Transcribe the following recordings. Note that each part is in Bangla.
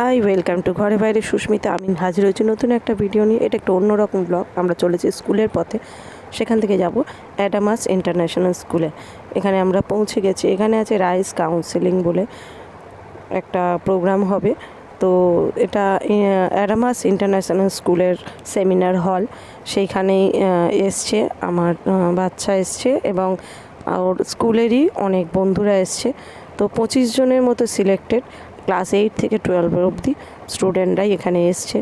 হাই, ওয়েলকাম টু ঘরে বাইরে সুস্মিতা আমিন হাজির হয়েছি নতুন একটা ভিডিও নিয়ে। এটা একটা অন্যরকম ব্লগ আমরা চলেছি স্কুলের পথে। সেখান থেকে যাব অ্যাডামাস ইন্টারন্যাশনাল স্কুলে। এখানে আমরা পৌঁছে গেছি। এখানে আছে রাইস কাউন্সেলিং বলে একটা প্রোগ্রাম হবে। তো এটা অ্যাডামাস ইন্টারন্যাশনাল স্কুলের সেমিনার হল। সেইখানেই এসছে আমার বাচ্চা এসছে এবং ওর স্কুলেরই অনেক বন্ধুরা এসছে। তো পঁচিশ জনের মতো সিলেক্টেড। ক্লাস এইট থেকে টুয়েলভ অবধি স্টুডেন্টরাই এখানে এসছে।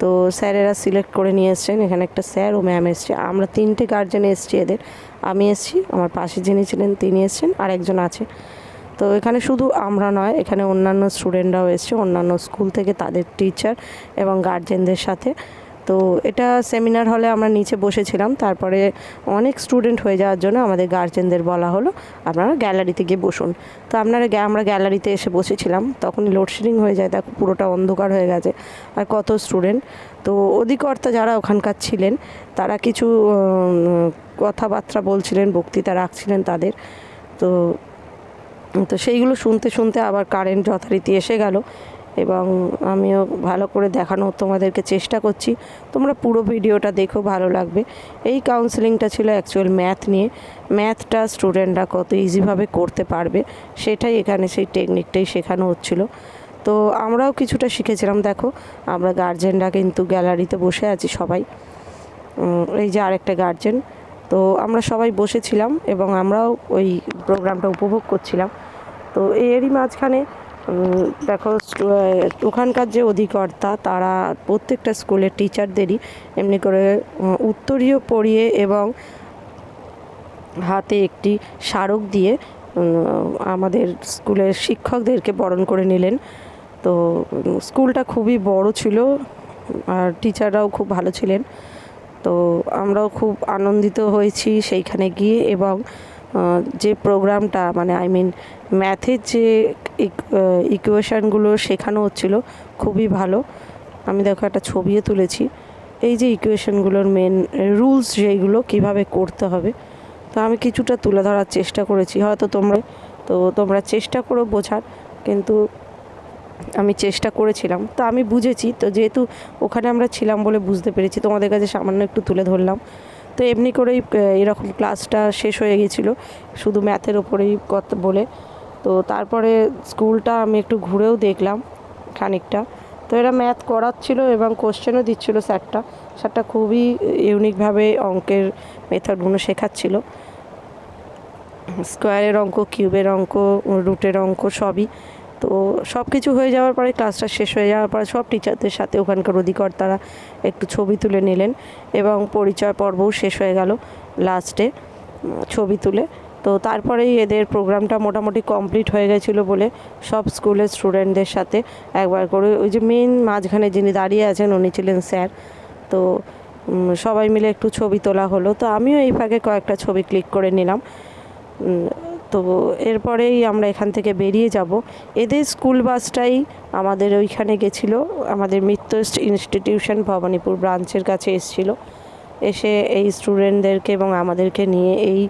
তো স্যারেরা সিলেক্ট করে নিয়ে এসছেন। এখানে একটা স্যার ও ম্যাম এসছে। আমরা তিনটে গার্জেন এসছি এদের। আমি এসছি, আমার পাশে যিনি ছিলেন তিনি এসছেন, আর একজন আছে। তো এখানে শুধু আমরা নয়, এখানে অন্যান্য স্টুডেন্টরাও এসছে, অন্যান্য স্কুল থেকে তাদের টিচার এবং গার্জেনদের সাথে। তো এটা সেমিনার হলে আমরা নিচে বসেছিলাম। তারপরে অনেক স্টুডেন্ট হয়ে যাওয়ার জন্য আমাদের গার্জেনদের বলা হলো, আপনারা গ্যালারিতে গিয়ে বসুন। তো আপনারা আমরা গ্যালারিতে এসে বসেছিলাম, তখনই লোডশেডিং হয়ে যায়, দেখো পুরোটা অন্ধকার হয়ে গেছে, আর কত স্টুডেন্ট তো অধিকর্তা যারা ওখানকার ছিলেন, তারা কিছু কথাবার্তা বলছিলেন, বক্তৃতা রাখছিলেন তাদের। তো তো সেইগুলো শুনতে শুনতে আবার কারেন্ট যথারীতি এসে গেল। এবং আমিও ভালো করে দেখানোর তোমাদেরকে চেষ্টা করছি। তোমরা পুরো ভিডিওটা দেখো, ভালো লাগবে। এই কাউন্সেলিংটা ছিল অ্যাকচুয়াল ম্যাথ নিয়ে। ম্যাথটা স্টুডেন্টরা কত ইজিভাবে করতে পারবে, সেটাই এখানে সেই টেকনিকটাই শেখানো হচ্ছিল। তো আমরাও কিছুটা শিখেছিলাম, দেখো। আমরা গার্জেনরা কিন্তু গ্যালারিতে বসে আছি সবাই। এই যে আরেকটা গার্জেন তো আমরা সবাই বসেছিলাম এবং আমরাও ওই প্রোগ্রামটা উপভোগ করছিলাম। তো এরই মাঝখানে দেখো ওখানকার যে অধিকর্তা, তারা প্রত্যেকটা স্কুলের টিচারদেরই এমনি করে উত্তরীয় পরিয়ে এবং হাতে একটি স্মারক দিয়ে আমাদের স্কুলের শিক্ষকদেরকে বরণ করে নিলেন। তো স্কুলটা খুবই বড় ছিল, আর টিচাররাও খুব ভালো ছিলেন। তো, আমরাও খুব আনন্দিত হয়েছি সেইখানে গিয়ে এবং যে প্রোগ্রামটা মানে আই মিন ম্যাথের যে ইকুয়েশানগুলো শেখানো হচ্ছিল, খুবই ভালো। আমি দেখো একটা ছবিও তুলেছি। এই যে ইকুয়েশানগুলোর মেন রুলস যেইগুলো কীভাবে করতে হবে। তো আমি কিছুটা তুলে ধরার চেষ্টা করেছি। হয়তো তোমরা, তো তোমরা চেষ্টা করো বোঝার, কিন্তু আমি চেষ্টা করেছিলাম। তো আমি বুঝেছি, তো যেহেতু ওখানে আমরা ছিলাম বলে বুঝতে পেরেছি, তোমাদের কাছে সামান্য একটু তুলে ধরলাম। তো এমনি করেই এরকম ক্লাসটা শেষ হয়ে গেছিল শুধু ম্যাথের ওপরেই কথা বলে। তো তারপরে স্কুলটা আমি একটু ঘুরেও দেখলাম খানিকটা। তো এরা ম্যাথ করাচ্ছিল এবং কোশ্চেনও দিচ্ছিল স্যারটা। স্যারটা খুবই ইউনিকভাবে অঙ্কের মেথডগুলো শেখাচ্ছিল। স্কোয়ারের অঙ্ক, কিউবের অঙ্ক, রুটের অঙ্ক সবই। তো সব কিছু হয়ে যাওয়ার পরে ক্লাসটা শেষ হয়ে যাওয়ার পরে সব টিচারদের সাথে ওখানকার অধিকর্তারা একটু ছবি তুলে নিলেন এবং পরিচয় পর্বও শেষ হয়ে গেল লাস্টে ছবি তুলে। তো তারপরেই এদের প্রোগ্রামটা মোটামুটি কমপ্লিট হয়ে গেছিল বলে সব স্কুলের স্টুডেন্টদের সাথে একবার করে ওই যে মেন মাঝখানে যিনি দাঁড়িয়ে আছেন উনি ছিলেন স্যার তো সবাই মিলে একটু ছবি তোলা হলো। তো আমিও এই ফাঁকে কয়েকটা ছবি ক্লিক করে নিলাম। তো এরপরেই আমরা এখান থেকে বেরিয়ে যাব। এদের স্কুল বাসটাই আমাদের ওইখানে গেছিল। আমাদের মিত্র ইনস্টিটিউশন ভবানীপুর ব্রাঞ্চের কাছে এসেছিল। এসে এই স্টুডেন্টদেরকে এবং আমাদেরকে নিয়ে এই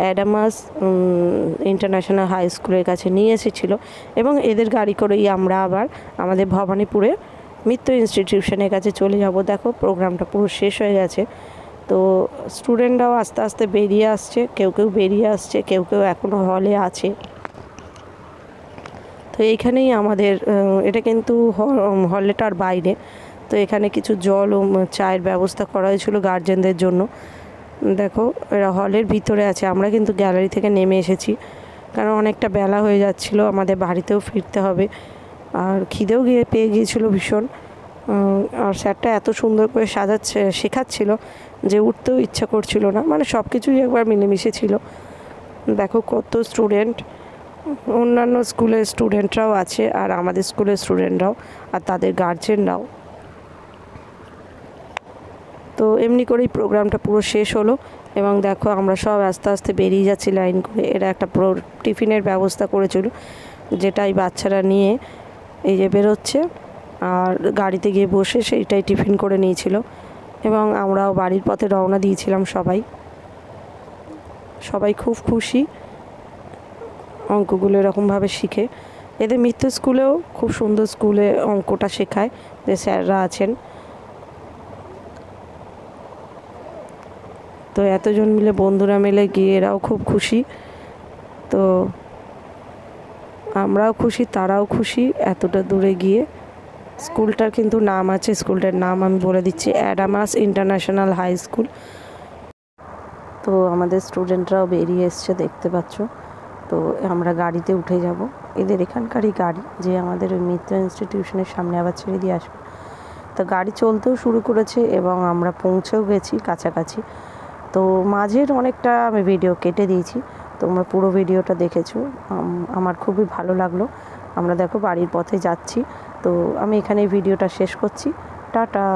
অ্যাডামাস ইন্টারন্যাশনাল হাই স্কুলের কাছে নিয়ে এসেছিল এবং এদের গাড়ি করেই আমরা আবার আমাদের ভবানীপুরে মিত্র ইনস্টিটিউশনের কাছে চলে যাব। দেখো, প্রোগ্রামটা পুরো শেষ হয়ে গেছে। তো স্টুডেন্টরাও আস্তে আস্তে বেরিয়ে আসছে, কেউ কেউ বেরিয়ে আসছে, কেউ কেউ এখনও হলে আছে। তো এইখানেই আমাদের এটা কিন্তু হলটার বাইরে। তো এখানে কিছু জল ও চায়ের ব্যবস্থা করা হয়েছিল গার্জেনদের জন্য। দেখো, এরা হলের ভিতরে আছে, আমরা কিন্তু গ্যালারি থেকে নেমে এসেছি। কারণ অনেকটা বেলা হয়ে যাচ্ছিল, আমাদের বাড়িতেও ফিরতে হবে। আর খিদেও গিয়ে পেয়ে গিয়েছিল ভীষণ। আর স্যারটা এত সুন্দর করে সাজাচ্ছে, শেখাচ্ছিল যে উঠতেও ইচ্ছা করছিল না। মানে সব কিছুই একবার মিলেমিশে ছিল। দেখো কত স্টুডেন্ট অন্যান্য স্কুলের স্টুডেন্টরাও আছে আর আমাদের স্কুলের স্টুডেন্টরাও আর তাদের গার্জেনরাও তো এমনি করেই প্রোগ্রামটা পুরো শেষ হলো এবং দেখো আমরা সব আস্তে আস্তে বেরিয়ে যাচ্ছি লাইন করে। এরা একটা প্রো টিফিনের ব্যবস্থা করেছিল, যেটাই বাচ্চারা নিয়ে এই যে বেরোচ্ছে। আর গাড়িতে গিয়ে বসে সেইটাই টিফিন করে নিয়েছিল। এবং আমরাও বাড়ির পথে রওনা দিয়েছিলাম সবাই। সবাই খুব খুশি। অঙ্কগুলো এরকমভাবে শিখে। এদের মিত্র স্কুলেও খুব সুন্দর স্কুলে অঙ্কটা শেখায় যে স্যাররা আছেন। তো এতজন মিলে বন্ধুরা মিলে গিয়ে এরাও খুব খুশি। তো আমরাও খুশি, তারাও খুশি এতটা দূরে গিয়ে। স্কুলটার কিন্তু নাম আছে, স্কুলটার নাম আমি বলে দিচ্ছি, অ্যাডামাস ইন্টারন্যাশনাল হাই স্কুল। তো আমাদের স্টুডেন্টরাও বেরিয়ে এসছে, দেখতে পাচ্ছ। তো আমরা গাড়িতে উঠে যাব। এদের এখানকারই গাড়ি, যে আমাদের ওই মিত্র ইনস্টিটিউশনের সামনে আবার ছেড়ে দিয়ে আসবে। তো গাড়ি চলতেও শুরু করেছে এবং আমরা পৌঁছেও গেছি কাছাকাছি। তো মাঝের অনেকটা আমি ভিডিও কেটে দিয়েছি, তোমরা পুরো ভিডিওটা দেখেছ। আমার খুবই ভালো লাগল। আমরা দেখো বাড়ির পথে যাচ্ছি। তো আমি এখানে ভিডিওটা শেষ করছি। টাটা।